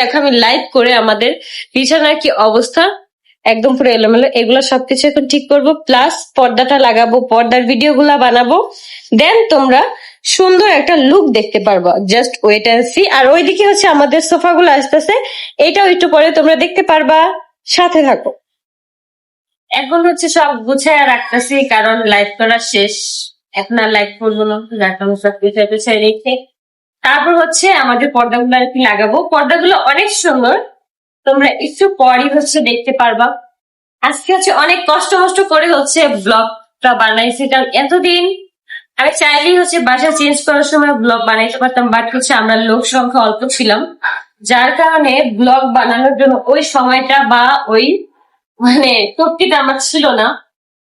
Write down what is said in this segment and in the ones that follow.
দেখো আমি লাইভ করে আমাদের বিছানার কি অবস্থা। একদম পুরো এলোমেলো। এগুলো সবকিছু এখন ঠিক করব। প্লাস পর্দাটা লাগাবো, পর্দার ভিডিও গুলা বানাবো। দেন তোমরা সুন্দর একটা লুক দেখতে পারব। জাস্ট ওয়েট অ্যান্ড সি আর ওইদিকে হচ্ছে আমাদের সোফা গুলো আসতেছে। এটাও একটু পরে তোমরা দেখতে পারবা। সাথে থাকো। এখন হচ্ছে সব গুছায় রাখতেছি, কারণ লাইভ করা শেষ। এখন আর লাইভ করব না। রাখলাম সব রেখে। তারপর হচ্ছে আমাদের পর্দাগুলো আর কি লাগাবো, পর্দাগুলো অনেক সুন্দর। তোমরা একটু পরই হচ্ছে দেখতে পারবা। আজকে হচ্ছে অনেক কষ্ট মষ্ট করে হচ্ছে ব্লগটা বানাইছি, কারণ এতদিন আমি চাইলেই হচ্ছে বাসা চেঞ্জ করার সময় ব্লগ বানাইতে পারতাম বাট হচ্ছে আমরা লোক সংখ্যা অল্প ছিলাম। যার কারণে ব্লগ বানানোর জন্য ওই সময়টা বা ওই মানে শক্তিটা আমার ছিল না।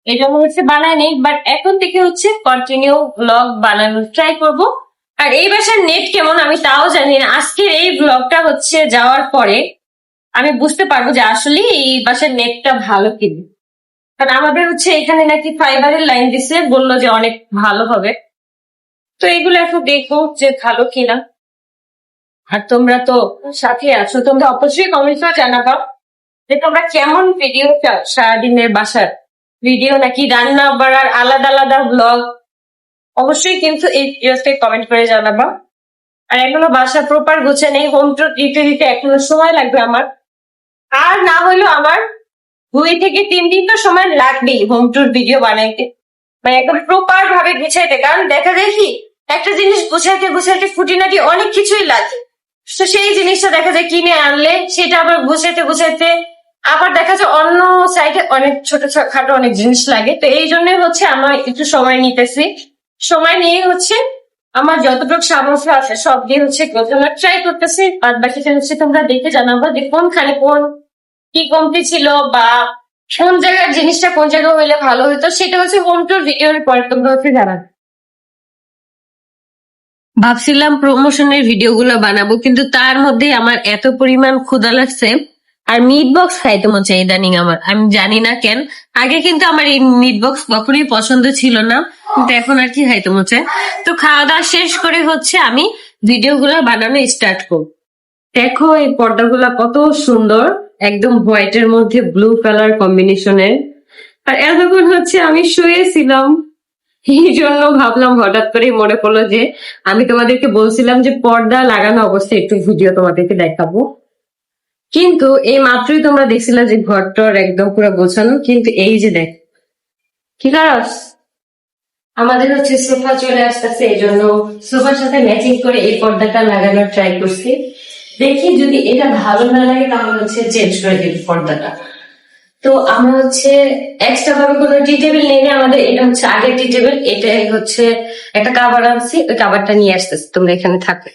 এই জন্য হচ্ছে বানায়নি বাট এখন থেকে হচ্ছে কন্টিনিউ ব্লগ বানানোর ট্রাই করব। আর এই বাসার নেট কেমন আমি তাও জানি না। আজকের এই ব্লগটা হচ্ছে যাওয়ার পরে আমি বুঝতে পারব যে আসলে এই বাসার নেটটা ভালো কিনা। কারণ আমাদের হচ্ছে এখানে নাকি ফাইবারের লাইন দিছে, বলল যে অনেক ভালো হবে। তো এগুলো এখন দেখো যে ভালো কিনা। আর তোমরা তো সাথে আছো, তোমরা অবশ্যই কমেন্টে জানাবা যে তোমরা কেমন ভিডিও চাও সারাদিনের বাসার। ভিডিও নাকি রান্না বাড়ার আলাদা আলাদা ব্লগ অবশ্যই কিন্তু এই ভিডিওতে কমেন্ট করে জানাবা। আর এখনও বাসা প্রপার গুছে নেই হোম টুর দিতে দিতে এখনও সময় লাগবে আমার। আর না হলেও আমার দুই থেকে তিন দিন তো সময় লাগবেই হোম টুর ভিডিও বানাইতে। মানে একদম প্রপার ভাবে গুছাইতে। কারণ দেখা যায় কি, একটা জিনিস গুছাইতে গুছাইতে খুঁটিনাটি অনেক কিছুই লাগে। তো সেই জিনিসটা দেখা যায় কিনে আনলে, সেটা আবার গুছাইতে গুছাইতে আবার দেখা যায় অন্য সাইডে অনেক ছোট ছোট খাটো অনেক জিনিস লাগে। তো এই জন্য হচ্ছে আমার একটু সময় নিতেছি। সময় নিয়ে হচ্ছে আমার যতটুকু সামর্থ্য আছে সব দিয়ে হচ্ছে গোছানোর ট্রাই করতেছি বাদ বাকিটা হচ্ছে তোমরা দেখে জানাব যে কোনখানে কোন কি কমতি ছিল বা কোন জায়গার জিনিসটা কোন জায়গায় হইলে ভালো হতো সেটা হচ্ছে হোম টুর ভিডিওর পরে তোমরা হচ্ছে জানাবে। ভাবছিলাম প্রমোশনের ভিডিওগুলো বানাবো, কিন্তু তার মধ্যে আমার এত পরিমাণ ক্ষুধা লাগছে। আর মিট বক্স খাইতে মন চাই ইদানিং আমার। আমি জানি না কেন। আগে কিন্তু আমার এই মিট বক্স কখনোই পছন্দ ছিল না। কিন্তু এখন আর কি খাইতে মন চায়। তো খাওয়া দাওয়া শেষ করে হচ্ছে আমি ভিডিও গুলো বানানো স্টার্ট করব। দেখো এই পর্দাগুলা কত সুন্দর। একদম হোয়াইটের মধ্যে ব্লু কালার কম্বিনেশনের আর এতক্ষণ হচ্ছে আমি শুয়েছিলাম। এই জন্য ভাবলাম হঠাৎ করে মনে পড়ল যে আমি তোমাদেরকে বলছিলাম যে পর্দা লাগানো অবস্থায় একটু ভিডিও তোমাদেরকে দেখাবো। কিন্তু এই মাত্রই তোমরা দেখছিলে যে ঘরটর একদম পুরো গোছানো, কিন্তু এই যে দেখ, কি কারস আমাদের হচ্ছে সোফা চলে আসতেছে, এই জন্য সোফার সাথে ম্যাচিং করে এই পর্দাটা লাগানোর ট্রাই করছি। দেখি যদি এটা ভালো না লাগে, তাহলে হচ্ছে চেঞ্জ করে দিই পর্দাটা। তো আমরা হচ্ছে এক্সট্রা ভাবে কোনো টি টেবিল নেই আমাদের এটা হচ্ছে আগের টি টেবিল এটাই হচ্ছে একটা কাবার আনছি, ওই কাবারটা নিয়ে আসতেছি, তোমরা এখানে থাকবে